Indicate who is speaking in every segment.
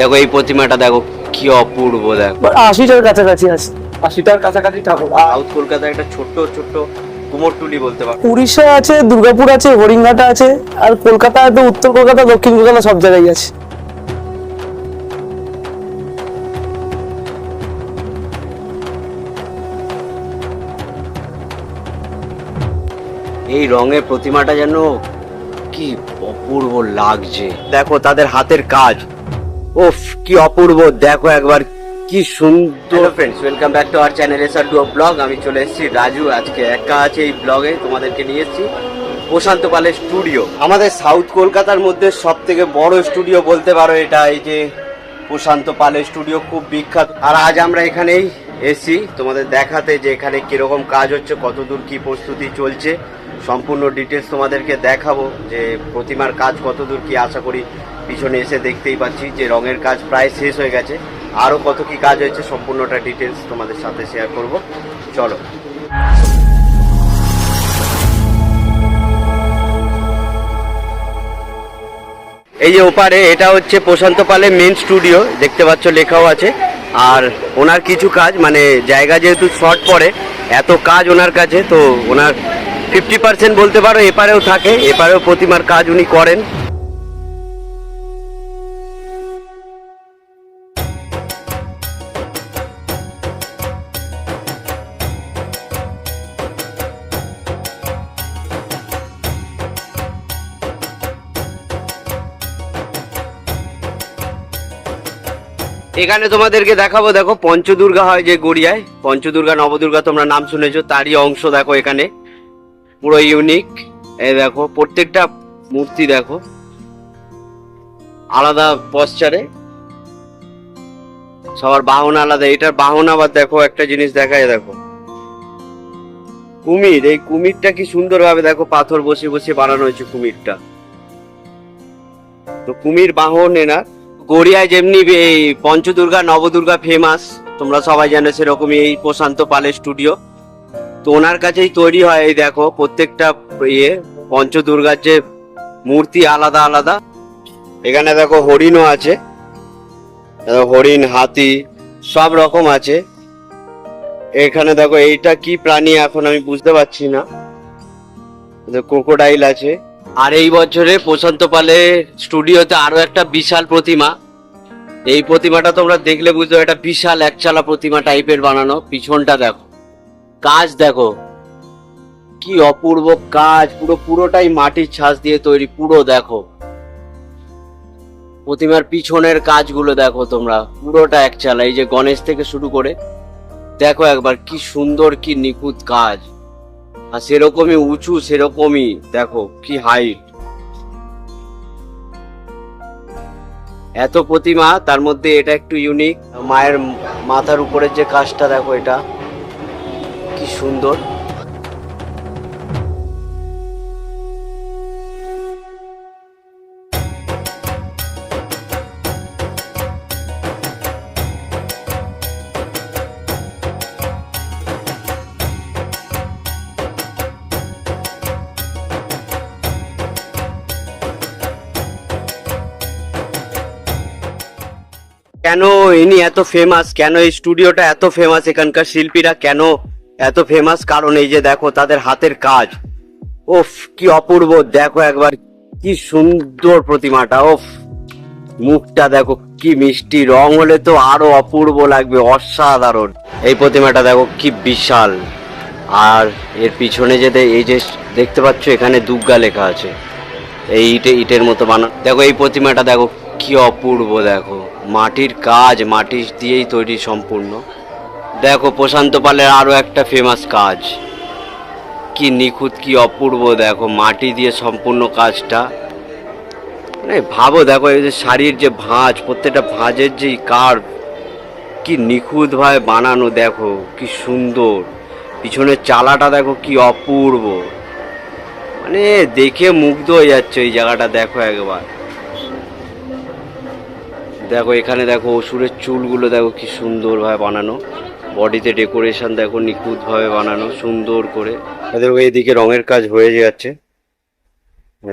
Speaker 1: দেখো এই প্রতিমাটা দেখো কি অপূর্ব দেখো।
Speaker 2: আশিটার কাছাকাছি আছে।
Speaker 3: আশিটার কাছাকাছি ঠাকুর।
Speaker 1: সাউথ কলকাতায় একটা ছোট্ট ছোট্ট কুমোরটুলি বলতে পারো।
Speaker 2: উড়িষ্যা আছে দুর্গাপুর আছে হরিঙ্গাটা আছে আর কলকাতায় তো উত্তর কলকাতা দক্ষিণ কলকাতা সব জায়গায় আছে।
Speaker 1: এই রঙের প্রতিমাটা যেন কি অপূর্ব লাগছে। দেখো তাদের হাতের কাজ। ওফ কি অপূর্ব। দেখো একবার কি সুন্দর। Friends welcome back to our channel SR do vlog আমি চলে এসেছি রাজু আজকে একা আছে এই ব্লগে তোমাদেরকে নিয়ে এসেছি প্রশান্ত পালের স্টুডিও আমাদের সাউথ কলকাতার মধ্যে সব থেকে বড় স্টুডিও বলতে পারো এটা এই যে প্রশান্ত পালের স্টুডিও খুব বিখ্যাত। আর আজ আমরা এখানেই এসি তোমাদের দেখাতে যে এখানে কীরকম কাজ হচ্ছে কতদূর কি প্রস্তুতি চলছে। সম্পূর্ণ ডিটেলস তোমাদেরকে দেখাবো যে প্রতিমার কাজ কতদূর কি আশা করি পিছনে এসে দেখতেই পাচ্ছি যে রঙের কাজ প্রায় শেষ হয়ে গেছে। আরও কত কি কাজ হয়েছে সম্পূর্ণটা ডিটেলস তোমাদের সাথে শেয়ার করব। চলো। এই যে ওপারে, এটা হচ্ছে প্রশান্ত পালের মেন স্টুডিও দেখতে পাচ্ছ লেখাও আছে। আর ওনার কিছু কাজ মানে জায়গা যেহেতু শর্ট পড়ে, এত কাজ ওনার কাছে, তো ওনার ফিফটি পার্সেন্ট বলতে পারো, এপারেও থাকে, এপারেও প্রতিমার কাজ উনি করেন। এখানে তোমাদেরকে দেখাবো, দেখো, পঞ্চদুর্গা হয় যে গড়িয়ায়। পঞ্চদুর্গা, নবদুর্গা, তোমরা নাম শুনেছো, তারই অংশ দেখো এখানে। পুরো ইউনিক এই দেখো, প্রত্যেকটা মূর্তি দেখো। আলাদা পশ্চারে সবার বাহন আলাদা। এটার বাহন আবার দেখো, একটা জিনিস দেখায়, দেখো। কুমির, এই কুমিরটা কি সুন্দরভাবে দেখো, পাথর বসে বসে বানানো হয়েছে কুমিরটা। তো কুমির বাহন এনার। গড়িয়ায় যেমনি এই পঞ্চদুর্গা, নবদুর্গা ফেমাস তোমরা সবাই জানো সেরকমই এই প্রশান্ত পালের স্টুডিও তো ওনার কাছেই তৈরি হয় এই দেখো, প্রত্যেকটা ইয়ে পঞ্চদুর্গার যে মূর্তি আলাদা আলাদা। এখানে দেখো হরিণও আছে হরিণ, হাতি, সব রকম আছে। এখানে দেখো এইটা কি প্রাণী এখন আমি বুঝতে পারছি না। ক্রোকোডাইল আছে। আর এই বছরে প্রশান্ত পালের স্টুডিওতে আরও একটা বিশাল প্রতিমা। এই প্রতিমাটা তোমরা দেখলে বুঝতে একটা বিশাল একচালা প্রতিমা টাইপের বানানো। পিছনটা দেখো, কাজ দেখো, কি অপূর্ব কাজ, পুরো পুরোটাই মাটির ছাঁচ দিয়ে তৈরি, পুরো দেখো। প্রতিমার পিছনের কাজগুলো দেখো তোমরা, পুরোটা একচালা, এই যে গণেশ থেকে শুরু করে, দেখো একবার কি সুন্দর, কি নিখুঁত কাজ। আর সেরকমই উঁচু, সেরকমই, দেখো, কি হাইট এত প্রতিমা, তার মধ্যে এটা একটু ইউনিক মায়ের মাথার উপরের যে কাজটা, দেখো এটা। কি সুন্দর। কেন ইনি এত ফেমাস কেন এই স্টুডিওটা এত ফেমাস এখানকার শিল্পীরা কেন এত ফেমাস কারণ এই যে দেখো, তাদের হাতের কাজ। ওফ, কি অপূর্ব। দেখো একবার, কি সুন্দর প্রতিমাটা। ওফ, মুখটা দেখো, কি মিষ্টি রং হলে তো আরও অপূর্ব লাগবে, অসাধারণ। এই প্রতিমাটা দেখো, কি বিশাল। আর এর পিছনে যে এই যে দেখতে পাচ্ছ, এখানে দুর্গা লেখা আছে। এই ইটে ইটের মতো বানানো দেখো, এই প্রতিমাটা দেখো, কি অপূর্ব দেখো। মাটির কাজ, মাটি দিয়েই তৈরি সম্পূর্ণ। দেখো, প্রশান্ত পালের আরও একটা ফেমাস কাজ। কি নিখুঁত, কি অপূর্ব, দেখো, মাটি দিয়ে সম্পূর্ণ কাজটা। মানে ভাবো, দেখো, এই যে শাড়ির যে ভাঁজ, প্রত্যেকটা ভাঁজের যে কার্ভ কি নিখুঁতভাবে বানানো, দেখো, কি সুন্দর। পিছনের চালাটা, দেখো, কি অপূর্ব। মানে দেখে মুগ্ধ হয়ে যাচ্ছে এই জায়গাটা, দেখো, একবার। দেখো, এখানে দেখো অসুরের চুলগুলো দেখো কি সুন্দরভাবে বানানো। বডিতে ডেকোরেশন দেখো নিখুঁতভাবে বানানো, সুন্দর করে। দেখো, এইদিকে রঙের কাজ হয়ে যাচ্ছে।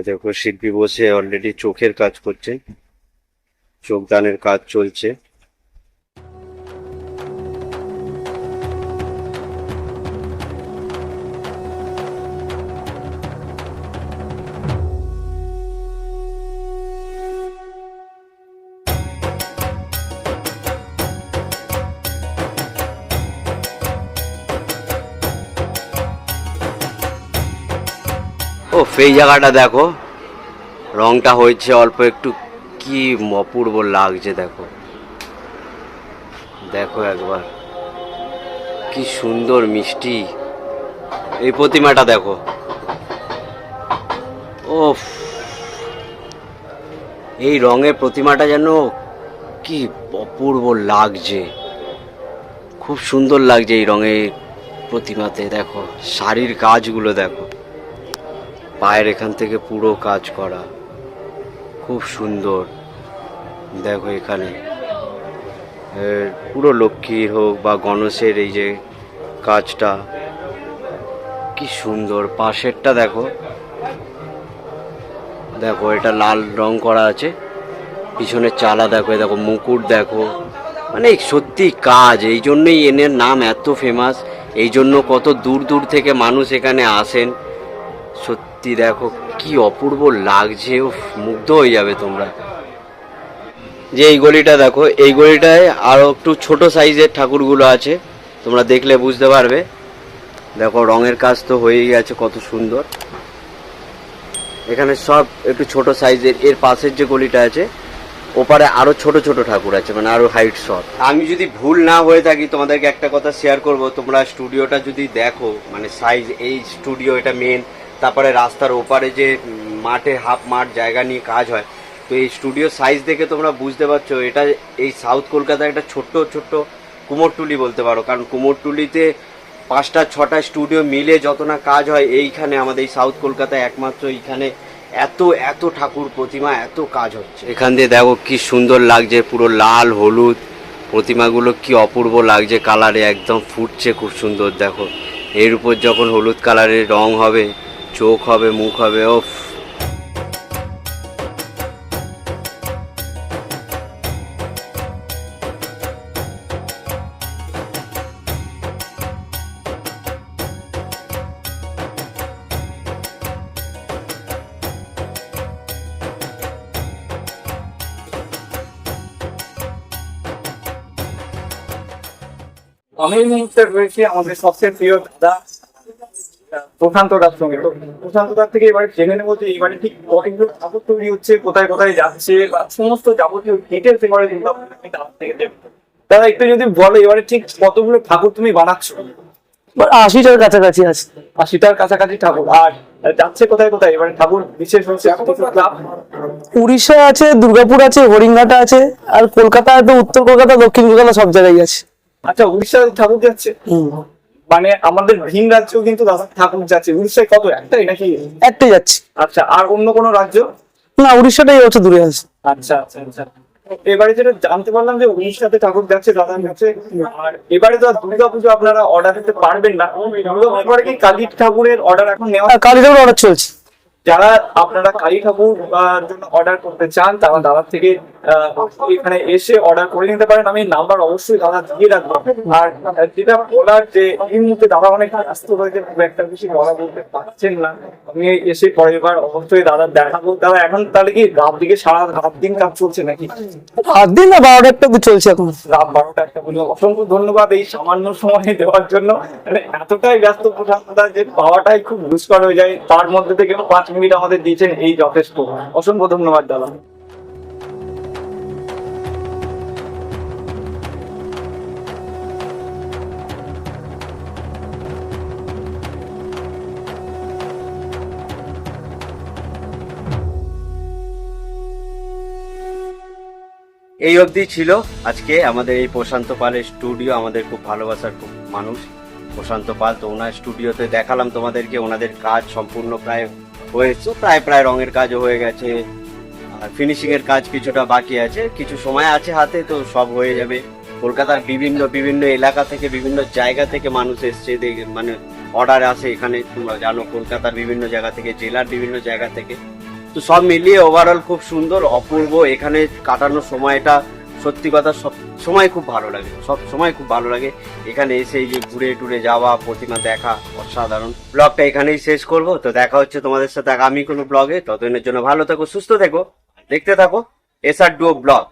Speaker 1: দেখো, শিল্পী বসে অলরেডি চোখের কাজ করছে। যোগদানের কাজ চলছে। ও এই জায়গাটা দেখো। রংটা হয়েছে অল্প একটু কি অপূর্ব লাগছে, দেখো। দেখো একবার। কি সুন্দর মিষ্টি। এই প্রতিমাটা দেখো। ওফ। এই রঙের প্রতিমাটা যেন কি অপূর্ব লাগছে। খুব সুন্দর লাগছে এই রঙের প্রতিমাতে, দেখো। শাড়ির কাজগুলো, দেখো। পায়ের এখান থেকে পুরো কাজ করা। খুব সুন্দর। দেখো এখানে। পুরো লক্ষ্মীর হোক বা গণেশের এই যে কাজটা, কি সুন্দর। পাশেরটা দেখো। দেখো, এটা লাল রং করা আছে। পিছনে চালা দেখো দেখো, মুকুট দেখো। মানে সত্যি কাজ। এই জন্যই এনের নাম এত ফেমাস এই জন্য কত দূর দূর থেকে মানুষ এখানে আসেন। সত্যি দেখো, কি অপূর্ব লাগছে ও মুগ্ধ হয়ে যাবে তোমরা। যে এই গলিটা দেখো, এই গলিটায় আরও একটু ছোট সাইজের ঠাকুরগুলো আছে, তোমরা দেখলে বুঝতে পারবে। দেখো, রঙের কাজ তো হয়েই গেছে, কত সুন্দর। এখানে সব একটু ছোট সাইজের, এর পাশের যে গলিটা আছে, ওপারে আরও ছোট ছোট ঠাকুর আছে মানে আরও হাইট শট আমি যদি ভুল না হয়ে থাকি, তোমাদেরকে একটা কথা শেয়ার করব, তোমরা স্টুডিওটা যদি দেখো মানে সাইজ এই স্টুডিও এটা মেন তারপরে রাস্তার ওপারে যে মাঠে হাফ মাঠ জায়গা নিয়ে কাজ হয়, তো এই স্টুডিও সাইজ দেখে তোমরা বুঝতে পারছ, এটা এই সাউথ কলকাতায় একটা ছোট্ট ছোট্ট কুমোরটুলি বলতে পারো। কারণ কুমোরটুলিতে পাঁচটা, ছটা স্টুডিও মিলে যত না কাজ হয়, এইখানে আমাদের এই সাউথ কলকাতায় একমাত্র এইখানে এত এত ঠাকুর প্রতিমা, এত কাজ হচ্ছে। এখান দিয়ে দেখো কি সুন্দর লাগছে, পুরো লাল, হলুদ, প্রতিমাগুলো কি অপূর্ব লাগছে কালারে একদম ফুটছে খুব সুন্দর, দেখো। এর উপর যখন হলুদ কালারের রং হবে চোখ হবে মুখ হবে ও
Speaker 3: আমি এই মুহূর্তে রয়েছি আমাদের সবচেয়ে প্রিয় দাদা আহ, প্রশান্ত দার সঙ্গে। তো প্রশান্ত দার থেকে এবারে জেনে নেব যে এবারে ঠিক কতগুলো ঠাকুর তৈরি হচ্ছে কোথায় কোথায় যাচ্ছে বা সমস্ত যাবতীয় ডিটেলস এবারে থেকে দাদা একটু যদি বলো এবারে ঠিক কতগুলো ঠাকুর তুমি বানাচ্ছো?
Speaker 2: এবার আশিটার কাছাকাছি আছে।
Speaker 3: আশিটার কাছাকাছি ঠাকুর। আর যাচ্ছে কোথায় কোথায়? এবারে ঠাকুর বিশেষ হচ্ছে
Speaker 2: উড়িষ্যা আছে দুর্গাপুর আছে হরিঙ্গাটা আছে আর কলকাতা তো উত্তর কলকাতা দক্ষিণ কলকাতা সব জায়গায় আছে।
Speaker 3: আচ্ছা উড়িষ্যার ঠাকুর যাচ্ছে?
Speaker 2: হুম।
Speaker 3: মানে আমাদের ভিন রাজ্যেও কিন্তু দাদা ঠাকুর যাচ্ছে। উড়িষ্যায় কত একটাই নাকি
Speaker 2: একটাই যাচ্ছে।
Speaker 3: আচ্ছা আর অন্য কোনো রাজ্য?
Speaker 2: না উড়িষ্যাটাই হচ্ছে দূরে আছে।
Speaker 3: আচ্ছা আচ্ছা আচ্ছা। এবারে যেটা জানতে পারলাম যে উড়িষ্যাতে ঠাকুর যাচ্ছে দাদার কাছে আর এবারে তো আর দুর্গা পুজো আপনারা অর্ডার দিতে পারবেন না। দুর্গা পুজো কি কালী ঠাকুরের অর্ডার এখন নেওয়া
Speaker 2: কালী ঠাকুর অর্ডার চলছে।
Speaker 3: যারা আপনারা কালী ঠাকুর জন্য অর্ডার করতে চান তারা দাদার থেকে এখানে এসে অর্ডার করে নিতে পারেন। আমি নাম্বার অবশ্যই দাদা দিয়ে রাখব। আর যেটা বলার যে এই মুহূর্তে দাদা অনেক ব্যস্ত হয়েছে খুব একটা বেশি বলা বলতে পারছেন না। আমি এসে পরের বার অবশ্যই দাদা দেখাবো। দাদা এখন তাহলে কি রাত দিকে সারা রাত দিন কাজ চলছে নাকি?
Speaker 2: রাত দিন না বারোটা একটা চলছে এখন।
Speaker 3: রাত বারোটা একটা বলি অসংখ্য ধন্যবাদ এই সামান্য সময় দেওয়ার জন্য। মানে এতটাই ব্যস্ত প্রশান্তদা যে পাওয়াটাই খুব দুষ্কর হয়ে যায়। তার মধ্যে থেকে পাঁচ মিনিট আমাদের দিয়েছেন এই যথেষ্ট। অসংখ্য ধন্যবাদ, দাদা।
Speaker 1: এই অবধি ছিল আজকে আমাদের এই প্রশান্ত পালের স্টুডিও, আমাদের খুব ভালোবাসার খুব মানুষ। প্রশান্ত পাল তো ওনার স্টুডিওতে দেখালাম তোমাদেরকে, ওনাদের কাজ সম্পূর্ণ প্রায় হয়েছে প্রায় প্রায় রঙের কাজও হয়ে গেছে। আর ফিনিশিং এর কাজ কিছুটা বাকি আছে, কিছু সময় আছে হাতে, তো সব হয়ে যাবে। কলকাতার বিভিন্ন বিভিন্ন এলাকা থেকে, বিভিন্ন জায়গা থেকে মানুষ এসছে মানে অর্ডার আসে এখানে, তোমরা জানো কলকাতার বিভিন্ন জায়গা থেকে, জেলার বিভিন্ন জায়গা থেকে। তো সব মিলিয়ে ওভারঅল খুব সুন্দর, অপূর্ব, এখানে কাটানোর সময়টা সত্যি কথা সব সময় খুব ভালো লাগে, সব সময় খুব ভালো লাগে। এখানে এসে এই যে ঘুরে টুরে যাওয়া, প্রতিমা দেখা, অসাধারণ। ব্লগটা এখানেই শেষ করব। তো দেখা হচ্ছে তোমাদের সাথে আগামী কোনো ব্লগে। ততদিনের জন্য ভালো থাকো, সুস্থ থেকো। দেখতে থাকো এসআর ডুও ব্লগ